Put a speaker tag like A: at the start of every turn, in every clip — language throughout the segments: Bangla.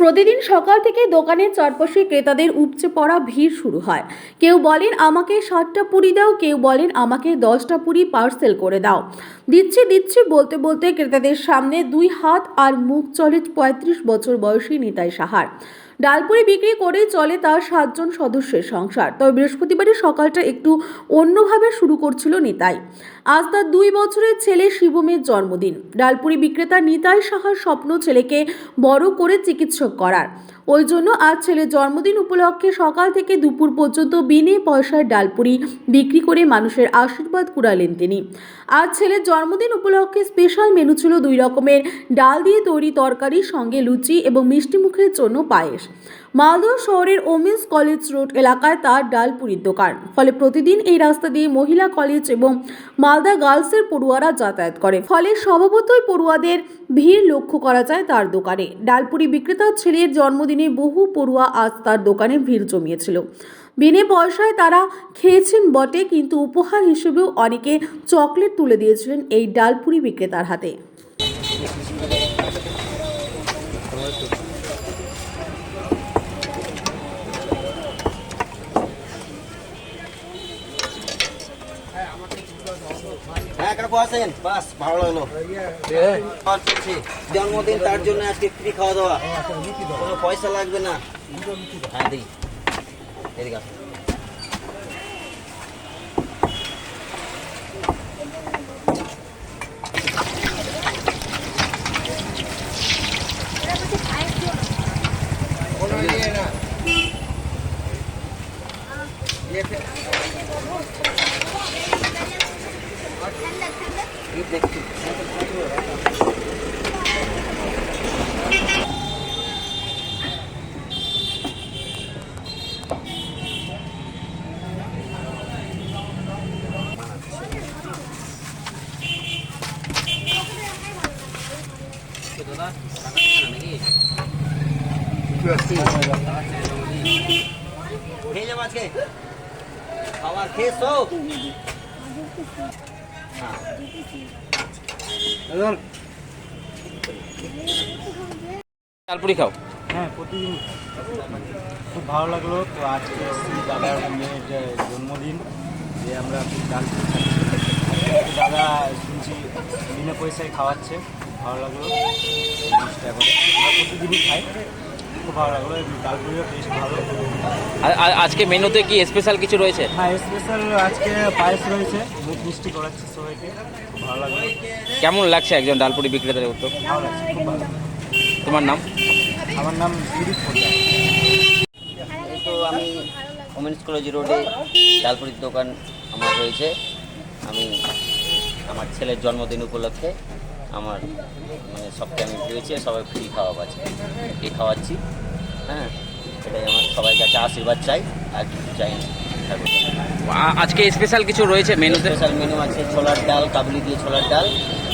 A: প্রতিদিন সকাল থেকে দোকানের চারপাশে ক্রেতাদের উপচে পড়া ভিড় শুরু হয়। কেউ বলেন, আমাকে ষাটটা পুরি দাও। কেউ বলেন, আমাকে দশটা পুরি পার্সেল করে দাও। দিচ্ছি দিচ্ছি বলতে বলতে ক্রেতাদের সামনে দুই হাত আর মুখ চলে পঁয়ত্রিশ বছর বয়সী নিতাই সাহার। ডালপুরি বিক্রি করেই চলে তার সাতজন সদস্যের সংসার। তবে বৃহস্পতিবারের সকালটা একটু অন্যভাবে শুরু করছিল নিতাই। আজ তার দুই বছরের ছেলে শিবমের জন্মদিন। ডালপুরি বিক্রেতা নিতাই সাহার স্বপ্ন ছেলেকে বড় করে চিকিৎসক করার। ওই জন্য আজ ছেলের জন্মদিন উপলক্ষে সকাল থেকে দুপুর পর্যন্ত বিনে পয়সায় ডালপুরি বিক্রি করে মানুষের আশীর্বাদ কুড়ালেন তিনি। আজ ছেলের জন্মদিন উপলক্ষে স্পেশাল মেনু ছিল দুই রকমের, ডাল দিয়ে তৈরি তরকারির সঙ্গে লুচি এবং মিষ্টি মুখের জন্য পায়েস। মালদহ শহরের ওমেন্স কলেজ রোড এলাকায় তার ডালপুরির দোকান। ফলে প্রতিদিন এই রাস্তা দিয়ে মহিলা কলেজ এবং মালদা গার্লসের পড়ুয়ারা যাতায়াত করে। ফলে স্বভাবতই পড়ুয়াদের ভিড় লক্ষ্য করা যায় তার দোকানে। ডালপুরি বিক্রেতার ছেলের জন্মদিনে বহু পড়ুয়া আজ তার দোকানে ভিড় জমিয়েছিল। বিনে পয়সায় তারা খেয়েছেন বটে, কিন্তু উপহার হিসেবেও অনেকে চকলেট তুলে দিয়েছিলেন এই ডালপুরি বিক্রেতার হাতে।
B: হ্যাঁ ভালো লাগল। জন্মদিন, তার জন্য আজকে ফ্রি খাওয়া দাওয়া। কোনো পয়সা লাগবে না। হ্যাঁ দিই। এদিকে আসুন। খেয়ে যাব আজকে। খাবার খেয়ে সব
C: ডালপুরি খাও?
D: হ্যাঁ প্রতিদিন। খুব ভালো লাগল। তো আজকে দাদার মেয়ের জন্মদিন। যে আমরা খুব ডাল দাদা শুনছি বিনা পয়সায় খাওয়াচ্ছে। ভালো লাগল। টাকা করে। আমরা প্রতিদিনই খাই। খুব ভালো লাগল ডাল টেস্ট ভালো।
C: আ- আ- আজকে মেনুতে কি স্পেশাল কিছু রয়েছে?
D: হ্যাঁ স্পেশাল আজকে পায়েস রয়েছে মুখ মিষ্টি করাচ্ছে সবাইকে ভালো লাগল।
C: কেমন লাগছে একজন ডালপুরি বিক্রেতার উদ্যোগ
D: ভালো লাগছে খুব ভালো
C: তোমার নাম?
D: আমার নাম দিলীপ
B: তো আমি ওমেন্স কলেজ রোডে ডালপুরির দোকান আমার রয়েছে। আমি আমার ছেলের জন্মদিন উপলক্ষে আমার মানে সবকে আমি পেয়েছি সবাই ফ্রি খাওয়া আছে ফ্রি খাওয়াচ্ছি? হ্যাঁ এটাই আমার সবাই কাছে আশীর্বাদ চাই আর কিছু চাই না।
C: আজকে স্পেশাল কিছু রয়েছে মেনুতে
B: স্পেশাল মেনু আছে ছোলার ডাল কাবলি দিয়ে ছোলার ডাল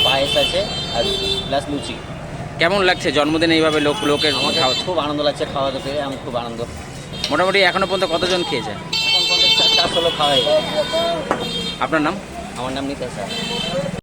B: পায়েস আছে আর প্লাস লুচি।
C: কেমন লাগছে? জন্মদিনে এইভাবে লোক লোকের
B: আমাকে
C: খাওয়া-
B: খুব আনন্দ লাগছে খাওয়াতে পেরে আমি খুব আনন্দ।
C: মোটামুটি এখনও পর্যন্ত কতজন খেয়েছে?
B: এখন পঞ্চাশ চারশো লোক খাওয়াই
C: আপনার নাম?
B: আমার নাম নিতাই স্যার।